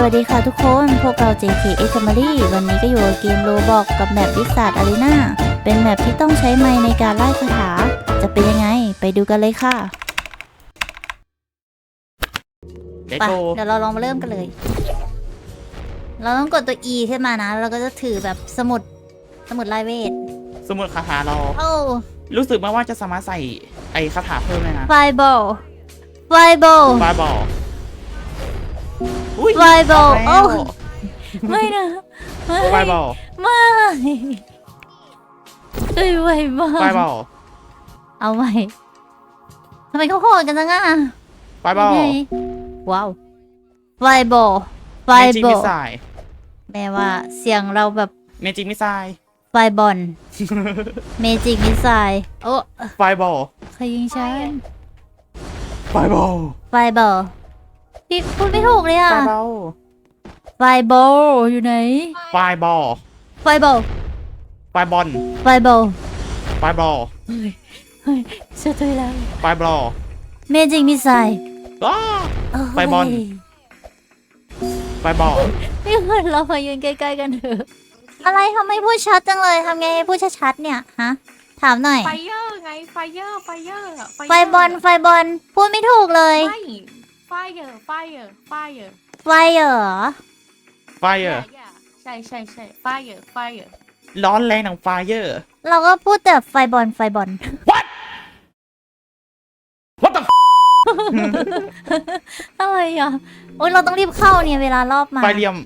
สวัสดีค่ะทุกคน พวกเรา JK X Family วันนี้ก็อยู่กับเกมโรบอกกับแมปวิสาดอารีนาเป็นแมปที่ต้องใช้ไม้ในการไล่คาถา จะเป็นยังไง ไปดูกันเลยค่ะเด็กไปโกเดี๋ยวเราลองมาเริ่มกันเลย เราต้องกดตัว E ขึ้นมานะ เราก็จะถือแบบสมุด สมุดลายเวท สมุดคาถาเรา โอ้รู้สึกมาว่าจะสามารถใส่ไอ้คาถาเพิ่มเลยนะไฟบอลไฟบอลบาบอลอุ้ย ไฟบอลแล้โอ้วไม่นะไม่ไฟบอลไม่ช่วยไวมาไฟกบอลเอาใหม่ทำไมเขาโหดกันจังอะไฟบอลยังไงว้าวไฟบอลไฟเมจิกบอมิลสไซล์แม่ว่าเสียงเราแบบเมจิกมิสไซล์ไฟบอลเมจิกมิสไซโอ้ไฟบอลใครยิงฉันไฟบอลไฟบอล พี่พูดไม่ถูกเลยอะไฟบอลไฟบอลอยู่ไหน ไฟบอลไฟบอลไฟบอลไฟบอลไฟบอลเฮ้ยเฮ้ยเชื่อตัวแล้วไฟบอลเมจิกมิสไซอ้า ไฟบอล ไฟบอลนี่คือเรามายืนใกล้ๆกันเถอะอะไรทำไมพูดชัดจังเลยทำไงให้พูดชัดๆเนี่ยฮะถามหน่อย ไฟเยอร์ไงไฟเยอร์ไฟเยอร์ไฟบอลไฟบอลพูดไม่ถูกเลย ไม่ ไฟเยอร์ไฟเยอร์ไฟเยอร์ไฟเหรอไฟเออร์ใช่ใช่ใช่ไฟเยอร์ไฟเยอร์ร้อนแรงของไฟเออร์เราก็พูดแต่ไฟบอลไฟบอล What the f- อะไรอะโอ้ยเราต้องรีบเข้าเนี่ยเวลารอบมาไฟเหลี่ยม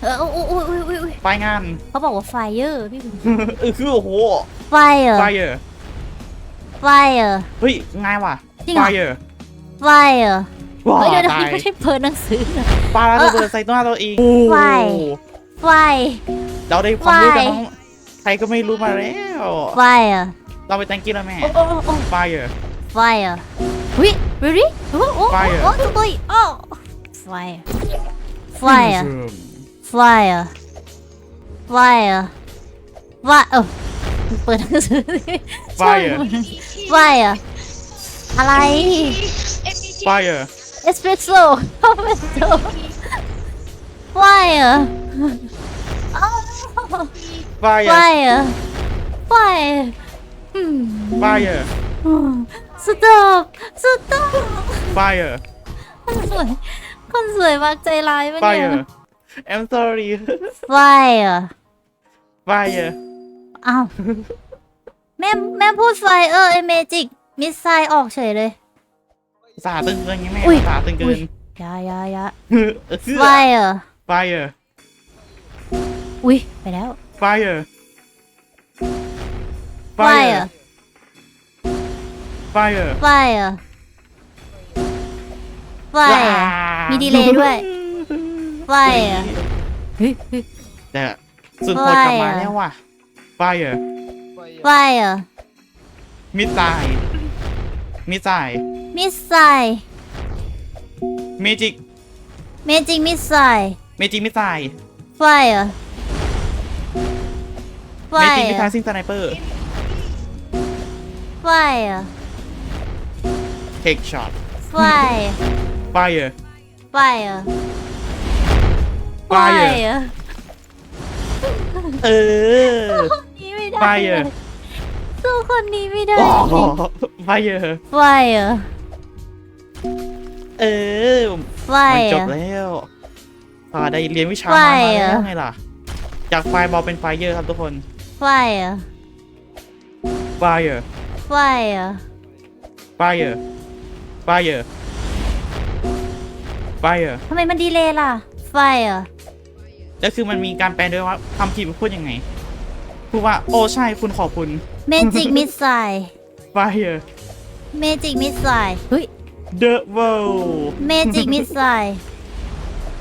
เอออุ้ยอุ้ยอุ้ยอุ้ยอุ้ยไฟงาน เขาบอกว่าไฟเยอร์พี่เออคือโอ้โห ไฟเหรอไฟเออร์ไฟเหรอ เฮ้ยง่ายว่ะ จริงไฟเหรอเออร์ ไฟเหรอว้าเฮ้ยเดี๋ยวเดี๋ยวตายไม่ใช่เปิดหนังสือนะปาระเบิดใส่ตัวเราเองไฟโอ้โหไฟเราได้ความรู้ไฟจากน้องใครก็ไม่รู้มาแล้วไฟเหรอเราไป thank you แล้วแม่โอ้โอ้โอ้ไฟเออร์ไฟเหรอวิ really โอ้โอ้ Fire โอ้ตุ้ยโอ้ไฟไฟเหรอไฟเหรอไฟเหรอไฟเออเปิดหนังสือสิไฟเออร์ไฟเหรออะไรไฟเออร์เอสเปรสโซ่คอมเมนโตไฟเหรออ้าวไฟเอไฟอร์ เหรอไฟอืมไฟเออร์สต็อปสต็อปไฟเออร์คนสวย คนสวยมากใจร้ายปะไฟเนี่เอยอร์ I'm sorry ไฟเหรอไฟเออร์อ้าว แม่แม่พูดไฟเออไอเมจิกมิสไซออกเฉยเลย สาตึงเกินไงแม่อุ้ยสาตึงเกิอุ้นยยายายาเออคือไฟเหรอไฟเออร์อุ้ยไปแล้วไฟเออร์ไฟเหรอไฟเออร์ไฟเหรอไฟเหรอมีดีเลย์ด้วย ไฟเหรอเฮ้ยเฮ้ยแต่สุดโหดกลับมาแล้วว่ะไฟเออร์ไฟเหรอมิสไซล์มิสไซล์ มิสไซเมจิกเมจิกมิสไซเมจิกมิสไซล์ไฟเหรอไฟเมจิกเหมิรสไซอล์ซิงสไนเปอร์ไฟเหรอเทคช็อตไฟไฟเออร์ไฟเหรอไฟ Fire เหรอเออนี้ไม่ได้ Fire เลยสู้คนนี้ไม่ได้โอ้จโหริงไฟเออร์ไฟเหรอ เออไฟมันเหจรบอแล้วพาได้เรียนวิชาไฟมาเหรอแล้วไงล่ะ จากไฟบอลเป็นไฟเยอร์ครับทุกคนไฟเหรอไฟเออร์ไฟเหรอไฟเออร์ไฟเออร์ไฟเออร์ทำไมมันดีเลยล่ะไฟเหรอแล้วคือมันมีการแปลด้วยว่าคำผิดมันพูดยังไงพูดว่าโอ้ใช่คุณขอบคุณเมจิกมิสไซไฟเออร์เมจิกมิสไซเฮ้ย The World เมจิกมิสไซ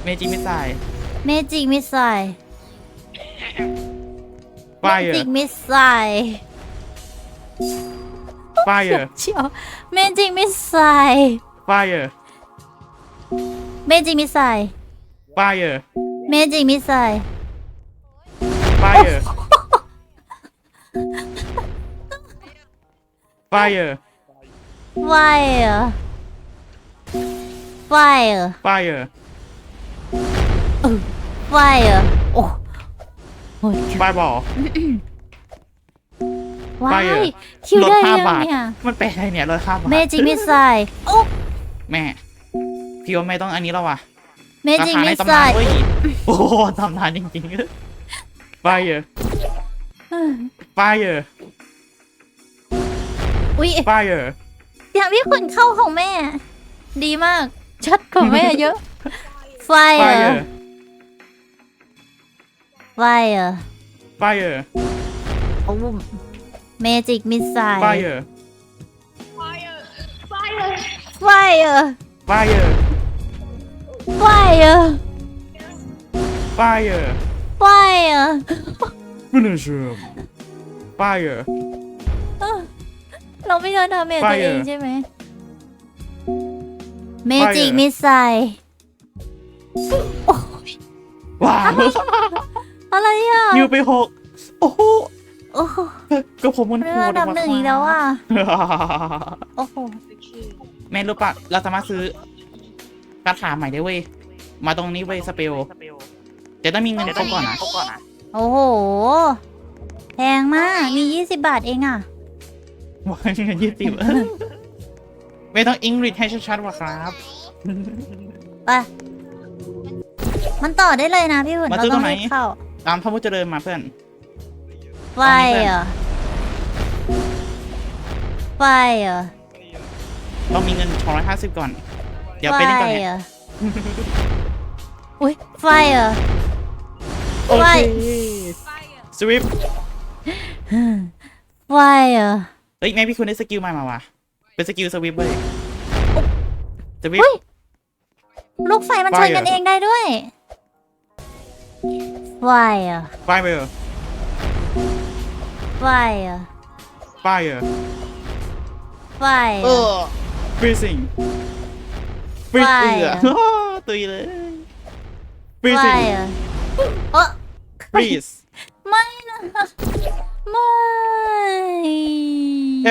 เมจิมิสไซเมจิกมิสไซไฟเมเออจิกร์มิสไซไฟเออร์เชียวเมจิกมิสไซไฟเออร์เมจิกมิสไซไฟเออร์เมจิกมิสไซไฟเออร์ไฟเออร์ไฟเหรอ ไฟเหรอไฟเออร์ fire โอ้โอ้ยบายบอลว้าย fire คิวลดได้ห้ายังบาท เนี่ย มันแปลอะไรเนี่ยลดห้าบาท Magic Missile โอ้ แม่พี่ว่าไม่ต้องอันนี้แล้วว่ะ Magic ราคาในตำนาน Missile เว้ยโอ้โหตำนานจริงๆ fire fire อุ้ย fire อย่างพี่ขุนเข้าของแม่ ดีมาก ชัดกว่าแม่เยอะ Fire fire Fire fire โอ้ Magic Missile fire Fire fire Fire fire Fire finish him fire เราไม่โดนดาเมจตัว Fire เองใช่ไห ม Magic Fire Missile ว้าวอะไรอะนิวไปหกโอ้โหโอ้โหก็ผมมันเรื่โหองดดับหนึ่งอีกแล้วอะโอ้โหแม่รู้ปะเราสามารถซื้อกระถาใหม่ได้เว้ยมาตรงนี้เว้ยสเปลแต่ต้องมีเงินครบก่อนนะโอ้โหแพงมากมียี่สิบบาทเองอะว่าเงินยี่สิบ ไม่ต้องอังกฤษให้ชัดๆว่ะครับไปมันต่อได้เลยนะพี่หุ่นมาเราซื้อต้ตอรงงไหนรีบเข้า ตามพระพุทธเจริญมาเพื่อนไฟอะไฟอะเรามีเงิน 250 ก่อน เดี๋ยวไฟไปเล่นกันเนี่ยอะอุ้ยไฟอะโอเคสวิปไฟอะเฮ้ยแม่พี่คุณได้สกิลใหม่มาว่ะ เป็นสกิลสวิปเว้ยสวิปอุ๊ยลูกไฟมันชน Fire กันเองได้ด้วยไฟอะไฟเบอร์ไฟอะไฟเออไฟเออะอฟรีซิงฟรีเอือ Fire ตุยเลยฟรีไฟซิงอะโอ้ฟรีสไม่นะไม่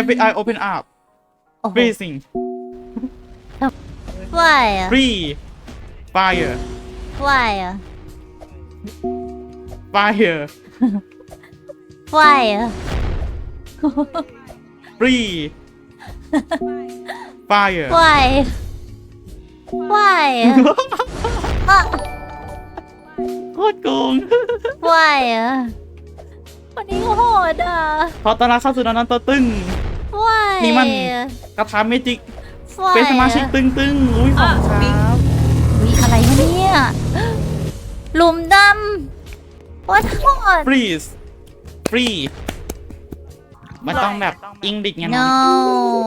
FBI open up โอ้โห freezing ไฟอะ free fire ไฟอะ fire ไฟอะ free fire ไฟไฟอะอะโคตรโกงไฟอะวันนี้ก็โหดอะขอต้อนรับเข้าสู่นอนตัวตึง ไฟนี่มันอะกระทาเมจิกไฟเป็นสมาชิกตึงตึงๆอุ้ยขอบคุณครับมีอะไรวะเนี่ยหลุมดำวัดโหด freeze free มันต้องแบบอิงดิกไง no น้อ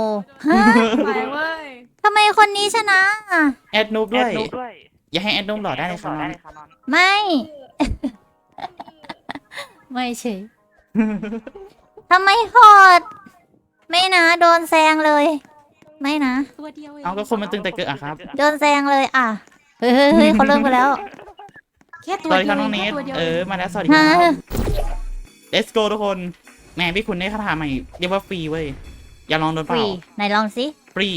งฮะไปเว้ยทำไมคนนี้ชนะอะแอดนูบด้วยอย่าให้แอดนูบหล่อได้เลยครับน้องไม่ ไม่เฉยทำไมโหด ไม่นะ โดนแซงเลย ไม่นะ ตัวเดียวเองเอาก็คนมันตึงแต่เกิดอะครับ โดนแซงเลยอะ เฮ้ยเฮ้ยเฮ้ยเขาเริ่มกันแล้วแค่ตัสววัสดีเดีคยรับวน้องเอเนงทแค่ตัวเดียวเอเอองมาแล้วสวัสดีคฮะรับ let's go ทุกคนแหมพี่คุณได้คาถาใหม่เรียกว่าฟรีเว้ย อย่าลองโดนฟเปรีล่าไหนลองสิฟรี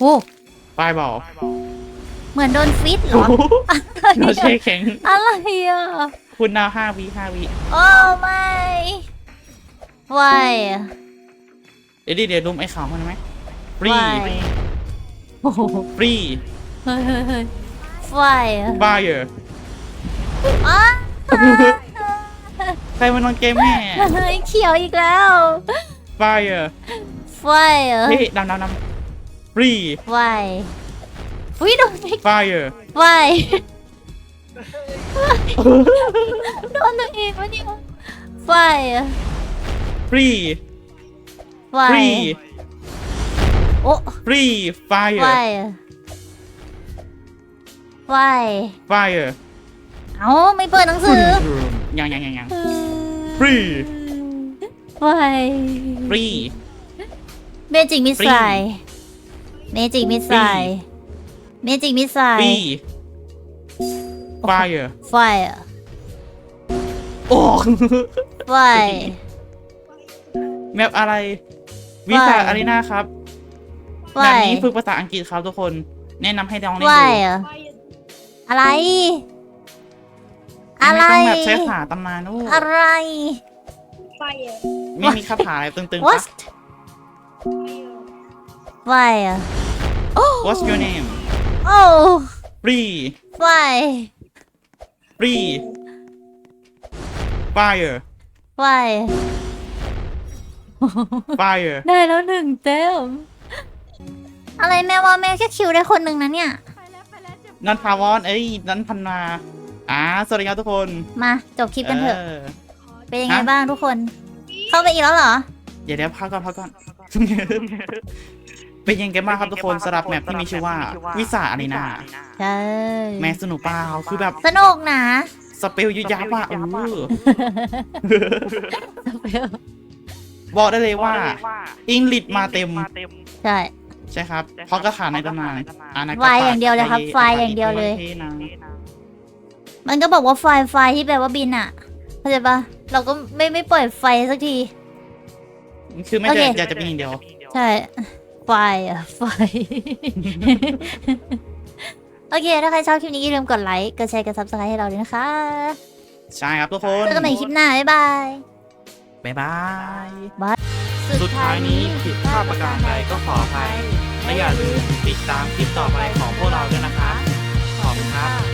โอ้ไฟบอลเหมือนโดนฟิตเหรโอ้อโหเราเชแข็งอะไรอะ คุณดาวห้าวิห้าวิโอ้ไม่ไวอะเดี๋ยวดิเดี๋ยวรุมไอ้ขาวมันไหมฟรีไวโอ้โหฟรีเฮ้ยเฮ้ยเฮ้ยไวอะไฟเออร์อ้าใครมันนอนเกมแม่เฮ้ยเขียวอีกแล้วไฟเออร์ไฟอะเฮ้ยดำดำดำฟรีไวอุ้ยโดนอีกไฟเออร์ไวโดนตัวเองวะเนี่ยไฟอะ ฟรีไวฟรีโอ้ฟรีไฟเอไวอร์อะไวไฟเออร์เอ้าไม่เปิดหนังสือยังยังยังยังฟรีไวฟรีเมจิกมิสไซเมจิกมิสไซเมจิกมิสไซฟรีไฟเออร์ไฟโอ้ไฟ แมปอะไร วิสาอารีนาครับไฟแบบนี้ฝึกภาษาอังกฤษครับทุกคน แนะนำให้น้องเล่นไฟดูอะอะไร อะไรไม่ต้องแบบใช้คาถาตำนานโอ้อะไร ไม่มีคาถาอะไรตึงๆ what ปะ why อะ What's your name oh Free why Free Fire why Fire ได้แล้วหนึ่งเต็มอะไรแม่ว่าแม่แค่คิวได้คนหนึ่งนะเนี่ย นันทาวอนเอ้ยนันพันนาอ่าสวัสดีครับทุกคนมาจบคลิปกันเถอะอเป็นยังไงฮะบ้างทุกคน เข้าไปอีกแล้วเหรอ เดี๋ยวเดี๋ยวพักก่อนพักก่อน เป็นยังไงบ้างครับทุกคนสำหรับแมปที่มีชื่อว่า วิสาอารีนาใช่แมปสนุกเปล่าคือแบบสนุกนะ สเปลยุบยับอะเออ บอกได้เลยว่า อิงลิดมาเต็ม ใช่ ใช่ครับเพราะกระถาในตำนานอ่านไฟอย่างเดียวเลยครับไฟอย่างเดียวเลย ท่นะมันก็บอกว่าไฟไฟที่แปลว่าบินอะเข้าใจปะเราก็ไม่ไม่ปล่อยไฟสักที คือไม่โอเคได้อยากจะเป็นอย่างเดียว ใช่ไฟอะไฟ โอเค ถ้าใครชอบคลิปนี้อย่าลืมกดไลค์ กดแชร์ กด subscribe ให้เราด้วยนะคะ ใช่ครับทุกคน เจอกันใหม่คลิปหน้า บ๊ายบาย บ๊ายบาย บาย สุดท้ายนี้ผิดพลาดประการใดก็ขออภัยและอย่าลืมติดตามคลิปต่อไปของพวกเราด้วยนะครับขอบคุณครับ